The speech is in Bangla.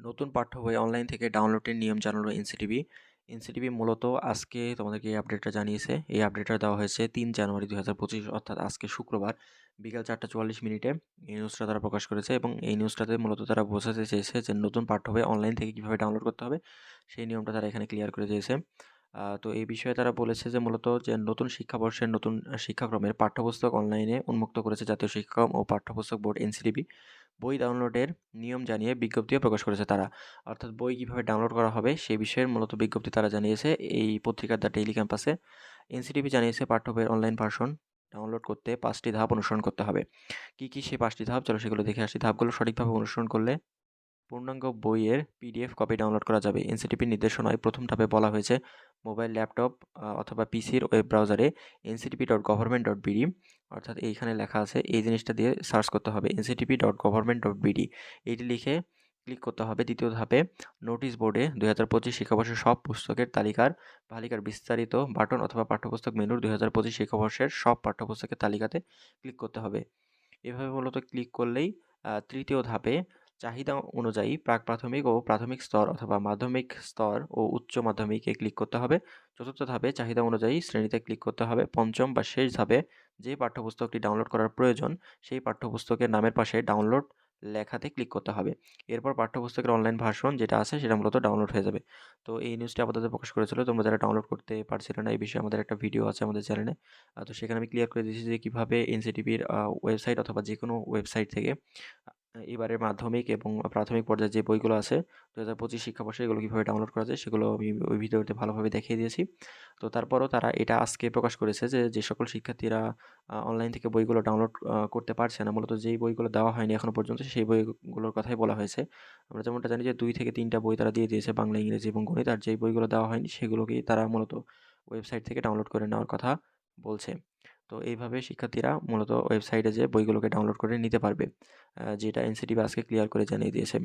নতুন পাঠ্য বই অনলাইন থেকে ডাউনলোডের নিয়ম জানালো এনসিটিভি এনসিটিভি মূলত আজকে তোমাদেরকে এই আপডেটটা জানিয়েছে। এই আপডেটটা দেওয়া হয়েছে তিন জানুয়ারি দু হাজার পঁচিশ, অর্থাৎ আজকে শুক্রবার, বিকাল চারটা চুয়াল্লিশ মিনিটে। এই নিউজটা তারা প্রকাশ করেছে এবং এই নিউজটাতে মূলত তারা বোঝাতে চেয়েছে যে নতুন পাঠ্য বই অনলাইন থেকে কীভাবে ডাউনলোড করতে হবে, সেই নিয়মটা তারা এখানে ক্লিয়ার করে দিয়েছে। তো এই বিষয়ে তারা বলেছে যে মূলত যে নতুন শিক্ষাবর্ষের নতুন শিক্ষাক্রমের পাঠ্যপুস্তক অনলাইনে উন্মুক্ত করেছে জাতীয় শিক্ষাক্রম ও পাঠ্যপুস্তক বোর্ড এনসিটিভি বই ডাউনলোডের নিয়ম জানিয়ে বিজ্ঞপ্তিও প্রকাশ করেছে তারা। অর্থাৎ বই কীভাবে ডাউনলোড করা হবে সেই বিষয়ে মূলত বিজ্ঞপ্তি তারা জানিয়েছে এই পত্রিকার দ্য ডেইলি ক্যাম্পাসে। এনসিটিভি জানিয়েছে পাঠ্য বইয়ের অনলাইন ভার্সন ডাউনলোড করতে পাঁচটি ধাপ অনুসরণ করতে হবে। কি কি সেই পাঁচটি ধাপ? চলো সেগুলো দেখে আসি। ধাপগুলো সঠিকভাবে অনুসরণ করলে পূর্ণাঙ্গ বইয়ের পিডিএফ কপি ডাউনলোড করা যাবে। এনসিটিপির নির্দেশনায় প্রথম ধাপে বলা হয়েছে, মোবাইল, ল্যাপটপ অথবা পিসির ওয়েব ব্রাউজারে NCTP dot government dot BD, অর্থাৎ এইখানে লেখা আছে, এই জিনিসটা দিয়ে সার্চ করতে হবে, NCTP dot government dot BD. এইটি লিখে ক্লিক করতে হবে। দ্বিতীয় ধাপে নোটিশ বোর্ডে দুই হাজার পঁচিশ শিক্ষাবর্ষের সব পুস্তকের তালিকার তালিকার বিস্তারিত বাটন অথবা পাঠ্যপুস্তক মেনুর দুই হাজার পঁচিশ শিক্ষাবর্ষের সব পাঠ্যপুস্তকের তালিকাতে ক্লিক করতে হবে। এভাবে মূলত ক্লিক করলেই তৃতীয় ধাপে চাহিদা অনুযায়ী প্রাক প্রাথমিক ও প্রাথমিক স্তর অথবা মাধ্যমিক স্তর ও উচ্চ মাধ্যমিকে ক্লিক করতে হবে। চতুর্থ ধাপে চাহিদা অনুযায়ী শ্রেণীতে ক্লিক করতে হবে। পঞ্চম বা শেষ ধাপে যে পাঠ্যপুস্তকটি ডাউনলোড করার প্রয়োজন, সেই পাঠ্যপুস্তকের নামের পাশে ডাউনলোড লেখাতে ক্লিক করতে হবে। এরপর পাঠ্যপুস্তকের অনলাইন ভার্সন যেটা আছে, সেটা মূলত ডাউনলোড হয়ে যাবে। তো এই নিউজটি আপাতত প্রকাশ করেছিল। তোমরা যারা ডাউনলোড করতে পারছিলে না, এই বিষয়ে আমাদের একটা ভিডিও আছে আমাদের চ্যানেলে। তো সেখানে আমি ক্লিয়ার করে দিয়েছি যে কীভাবে এনসিটিভির ওয়েবসাইট অথবা যে কোনো ওয়েবসাইট থেকে এবারের মাধ্যমিক এবং প্রাথমিক পর্যায়ে যে বইগুলো আছে দু হাজার পঁচিশ শিক্ষাবর্ষে এগুলো কীভাবে ডাউনলোড করা যায় সেগুলো আমি ওই ভিডিওতে ভালোভাবে দেখিয়ে দিয়েছি। তো তারপরও তারা এটা আজকে প্রকাশ করেছে যে যে সকল শিক্ষার্থীরা অনলাইন থেকে বইগুলো ডাউনলোড করতে পারছে না, মূলত যেই বইগুলো দেওয়া হয়নি এখনও পর্যন্ত সেই বইগুলোর কথাই বলা হয়েছে। আমরা যেমনটা জানি যে, দুই থেকে তিনটা বই তারা দিয়ে দিয়েছে বাংলা, ইংরেজি এবং গণিত, আর যেই বইগুলো দেওয়া হয়নি সেগুলোকেই তারা মূলত ওয়েবসাইট থেকে ডাউনলোড করে নেওয়ার কথা বলছে। তো এইভাবে শিক্ষার্থীরা মূলত ওয়েবসাইটে যে বইগুলোকে ডাউনলোড করে নিতে পারবে। যেটা এনসিটিভি আজকে ক্লিয়ার করে জানিয়ে দিয়েছে।